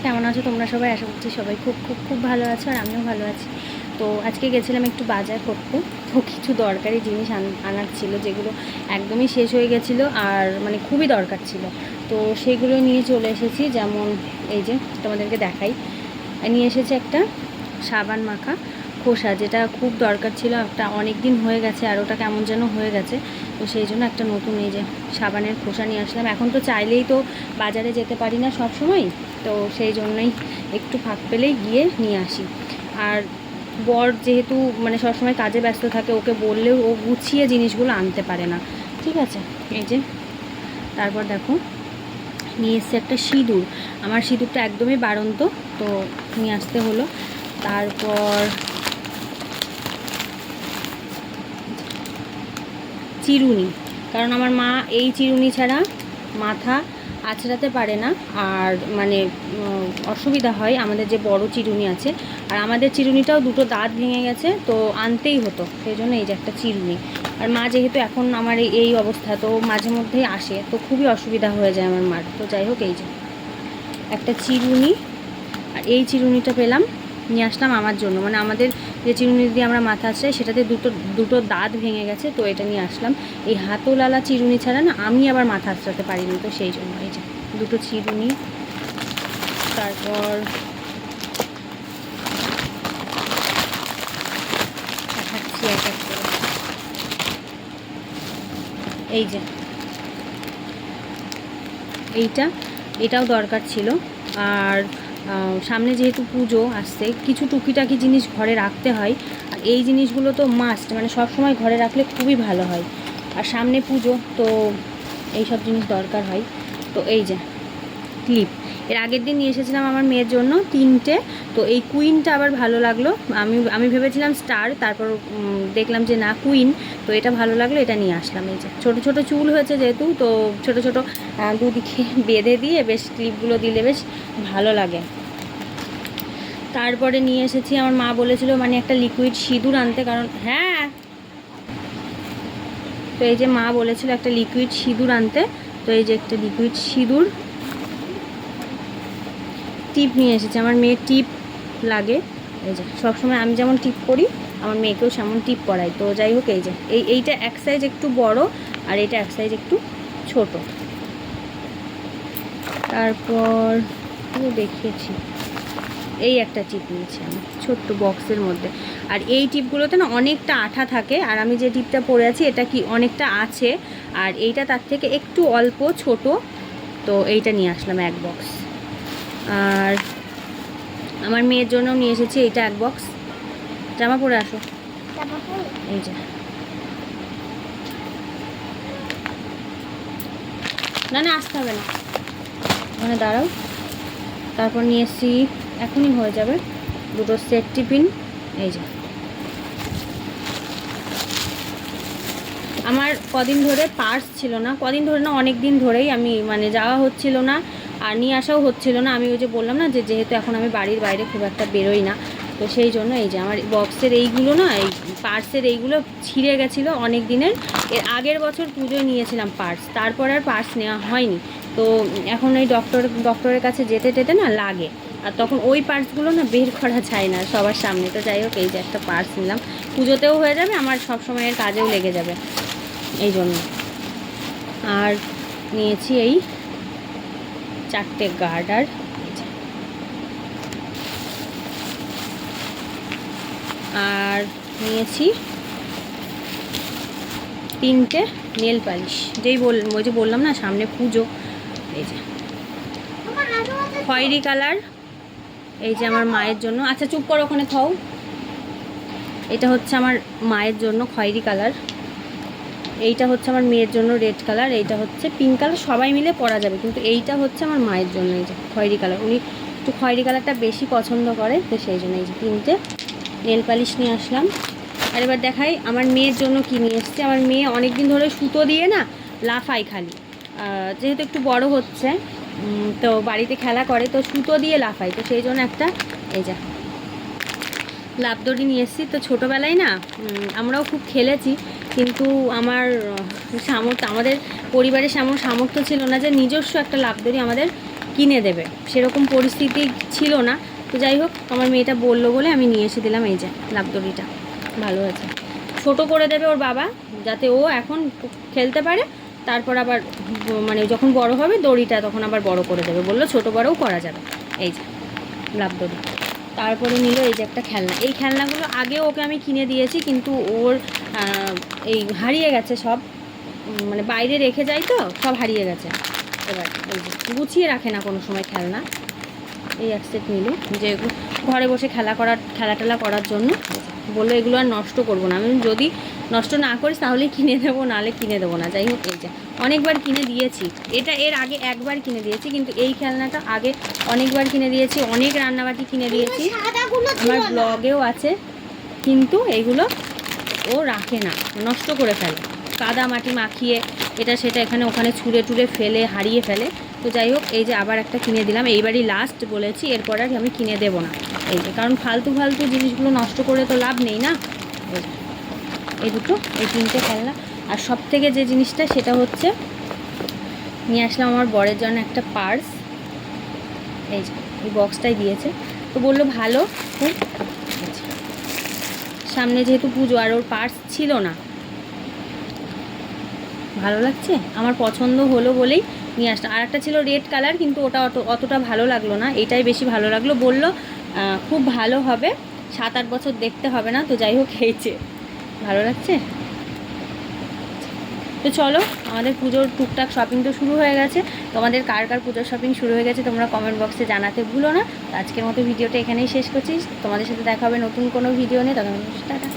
কেমন আছো? তোমরা সবাই আশা করছি সবাই খুব খুব খুব ভালো আছো আর আমিও ভালো আছি। তো আজকে গেছিলাম একটু বাজার করতে। তো কিছু দরকারি জিনিস আন- আনার ছিল যেগুলো একদমই শেষ হয়ে গেছিল আর মানে খুবই দরকার ছিল। তো সেগুলো নিয়ে চলে এসেছি। যেমন এই যে তোমাদেরকে দেখাই। নিয়ে এসেছে একটা সাবান মাখা। খোসা, যেটা খুব দরকার ছিল একটা অনেক দিন হয়ে গেছে আর ওটা কেমন যেন হয়ে গেছে। তো সেই জন্য একটা নতুন এই যে সাবানের খোসা নিয়ে আসলাম। এখন তো চাইলেই তো বাজারে যেতে পারি না সব সময় তো সেই জন্যই একটু ফাঁক পেলেই গিয়ে নিয়ে আসি। আর বর যেহেতু মানে সবসময় কাজে ব্যস্ত থাকে, ওকে বললেও ও গুছিয়ে জিনিসগুলো আনতে পারে না। ঠিক আছে? এই যে, তারপর দেখো, নিয়ে এসছে একটা সিঁদুর। আমার সিঁদুরটা একদমই বাড়ন্ত, তো নিয়ে আসতে হলো। তারপর চিরুনি। কারণ আমার মা এই চিরুনি ছাড়া মাথা আছড়াতে পারে না। আর মানে অসুবিধা হয় আমাদের যে বড় চিরুনি আছে। আর আমাদের চিরুনিটাও দুটো দাঁত ভেঙে গেছে, তো আনতেই হতো। সেই জন্য এই যে একটা চিরুনি। আর মা যেহেতু এখন আমার এই- অবস্থা, তো মাঝে মধ্যেই আসে, তো খুবই অসুবিধা হয়ে যায় আমার মার। তো যাই হোক, এই যে একটা চিরুনি। আর এই চিরুনিটা পেলাম, নিয়ে আসলাম আমার জন্য। মানে আমাদের যে চিরুনি দিয়ে আমরা মাথা আছড়াই, সেটাতে দুটো দুটো দাঁত ভেঙে গেছে, তো এটা নিয়ে আসলাম। এই হাতলালা চিরুনি ছাড়া না আমি আবার মাথা আছড়াতে পারিনি, তো সেই জন্য এই যে দুটো চিরুনি। তারপর এই যে। এইটা, এটাও দরকার ছিল। আর সামনে যেহেতু পুজো আসছে, কিছু টুকিটাকি জিনিস ঘরে রাখতে হয়। আর এই জিনিসগুলো তো মাস্ট মানে সব সময় ঘরে রাখলে খুবই ভালো হয়। আর সামনে পুজো, তো এই সব জিনিস দরকার হয়। তো এই যে ক্লিপ এর আগের দিন নিয়ে এসেছিলাম আমার মেয়ের জন্য তিনটে, তো এই কুইনটা আবার ভালো লাগল। আমি আমি ভেবেছিলাম স্টার তারপর দেখলাম যে না কুইন তো এটা ভালো লাগল, এটা নিয়ে আসলাম। এই যে ছোটো ছোটো চুল হয়েছে যেহেতু, তো ছোটো ছোটো দুদিকে বেঁধে দিয়ে বেশ ক্লিপগুলো দিলে বেশ ভালো লাগে। তারপরে নিয়ে এসেছি, আমার মা বলেছিল মানে একটা লিকুইড সিঁদুর আনতে। কারণ হ্যাঁ। তো এই যে মা বলেছিল, একটা লিকুইড সিঁদুর আনতে। তো এই যে একটা লিকুইড সিঁদুর টিপ নিয়ে এসেছে। আমার মেয়ের টিপ লাগে। এই যে, সবসময় আমি যেমন টিপ করি, আমার মেয়েকেও সেমন টিপ করাই। তো যাই হোক, এই যে, এই, এইটা এক সাইজ একটু বড় আর এটা এক সাইজ একটু ছোট। তারপর দেখিয়েছি। এই একটা টিপ নিয়েছি আমি, ছোট্ট বক্সের মধ্যে। আর এই টিপগুলোতে না অনেকটা আঠা থাকে আর আমি যে টিপটা পরে আছি, এটা কি অনেকটা আছে? আর এইটা তার থেকে একটু অল্প ছোট, তো এইটা নিয়ে আসলাম এক বক্স আর আমার মেয়ের জন্য নিয়ে এসেছি এইটা এক বক্স জামা পরে আসো। এই যে। না না আসতে হবে না। ওখানে দাঁড়াও। তারপর নিয়ে এসেছি এখনই হয়ে যাবে। দুটো সেট টিফিন এই যে। আমার কদিন ধরে পার্স ছিল না। কদিন ধরে না অনেক দিন ধরেই আমি মানে যাওয়া হচ্ছিল না। আর নিয়ে আসাও হচ্ছিল না। আমি ওই যে বললাম না যে যেহেতু এখন আমি বাড়ির বাইরে খুব একটা বেরোই না, তো সেই জন্য এই যে আমার বক্সের এইগুলো না, এই পার্সের এইগুলো ছিঁড়ে গেছিল অনেক দিনের। এর আগের বছর পুজোয় নিয়েছিলাম পার্স তারপর আর পার্স নেওয়া হয়নি। তো এখন এই ডক্টর ডক্টরের কাছে যেতে টেতে না লাগে। আর তখন ওই পার্সগুলো না বের করা যায় না সবার সামনে। তো যাই হোক, এই যে একটা পার্স নিলাম। পুজোতেও হয়ে যাবে, আমার সব সময়ের কাজেও লেগে যাবে। এই জন্য। আর নিয়েছি এই চারটে গার্ডার। আর নিয়েছি তিনটে নেল পালিশ। যেই বল ওই যে বললাম না, সামনে পুজো। এই যে। খয়েরি কালার। এই যে আমার মায়ের জন্য। আচ্ছা চুপ করো, ওখানে খাও। এটা হচ্ছে আমার মায়ের জন্য খয়েরি কালার। এইটা হচ্ছে আমার মেয়ের জন্য রেড কালার, এইটা হচ্ছে পিঙ্ক কালার, সবাই মিলে পরা যাবে। কিন্তু এইটা হচ্ছে আমার মায়ের জন্য, এই যে খয়েরি কালার। উনি একটু খয়েরি কালারটা বেশি পছন্দ করে তো সেই জন্য এই যে তিনটে নেল পালিশ নিয়ে আসলাম। আর এবার দেখাই আমার মেয়ের জন্য কি নিয়ে এসেছি। আমার মেয়ে অনেক দিন ধরে সুতো দিয়ে না লাফাই খালি। যেহেতু একটু বড় হচ্ছে তো বাড়িতে খেলা করে, তো সুতো দিয়ে লাফাই তো সেই জন্য একটা, এই যে লাভদড়ি নিয়ে এসেছি। তো ছোটোবেলায় না আমরাও খুব খেলেছি। কিন্তু আমার সামর্থ্য, আমাদের পরিবারের সেমন সামর্থ্য ছিল না যে নিজস্ব একটা লাভদড়ি আমাদের কিনে দেবে। সেরকম পরিস্থিতি ছিল না। তো যাই হোক, আমার মেয়েটা বলল বলে আমি নিয়ে এসে দিলাম এই যে লাভদড়িটা ভালো আছে। ছোট করে দেবে ওর বাবা, যাতে ও এখন খেলতে পারে। তারপর আবার মানে যখন বড় হবে, দড়িটা তখন আবার বড় করে দেবে। বলল ছোট বড়ও করা যাবে। এই যে লাভ দড়ি তারপরে নিল এই যে একটা খেলনা। এই খেলনাগুলো আগে ওকে আমি কিনে দিয়েছি, কিন্তু ওর এই হারিয়ে গেছে সব মানে বাইরে রেখে যাই তো সব হারিয়ে গেছে। এবার গুছিয়ে রাখে না কোনো সময় খেলনা। এই এক সেট নিল যে ঘরে বসে খেলা করার খেলা টেলা করার জন্য বলল এগুলো আর নষ্ট করব না। আমি যদি নষ্ট না করিস তাহলে কিনে দেবো নাহলে কিনে দেবো না। যাই হোক এই যে অনেকবার কিনে দিয়েছি। এটা এর আগে একবার কিনে দিয়েছি কিন্তু এই খেলনাটা আগে অনেকবার কিনে দিয়েছি অনেক রান্নাবাটি কিনে দিয়েছি। আমার ব্লগেও আছে কিন্তু এইগুলো ও রাখে না, নষ্ট করে ফেলে। কাদা মাটি মাখিয়ে এটা সেটা এখানে ওখানে ছুঁড়ে টুড়ে ফেলে, হারিয়ে ফেলে। তো যাই হোক, এই যে আবার একটা কিনে দিলাম। এইবারই লাস্ট বলেছি, এরপর আর আমি কিনে দেবো না। এই যে, কারণ ফালতু ফালতু জিনিসগুলো নষ্ট করে তো লাভ নেই না? এই দুটো, এই তিনটে খেলনা। আর সব থেকে যে জিনিসটা, সেটা হচ্ছে নিয়ে আসলাম আমার বরের জন্য একটা পার্স এই যে, এই বক্সটাই দিয়েছে। তো বলল ভালো, খুব। সামনে যেহেতু পুজো আর ওর পার্স ছিল না। ভালো লাগছে? আমার পছন্দ হলো বলেই নিয়ে আসলাম। আর একটা ছিল রেড কালার কিন্তু ওটা অত, অতটা ভালো লাগল না। এটাই বেশি ভালো লাগল। বলল খুব ভালো হবে। সাত আট বছর দেখতে হবে না, তো যাই হোক খেয়েছে ভালো লাগছে? তো চলো, আমাদের পুজোর টুকটাক শপিং তো শুরু হয়ে গেছে। তোমাদের কার কার পুজোর শপিং শুরু হয়ে গেছে তোমরা কমেন্ট বক্সে জানাতে ভুলো না। আজকের মতো ভিডিওটা এখানেই শেষ করছি। তোমাদের সাথে দেখা হবে নতুন কোনো ভিডিও নিয়ে। তখন টাটা।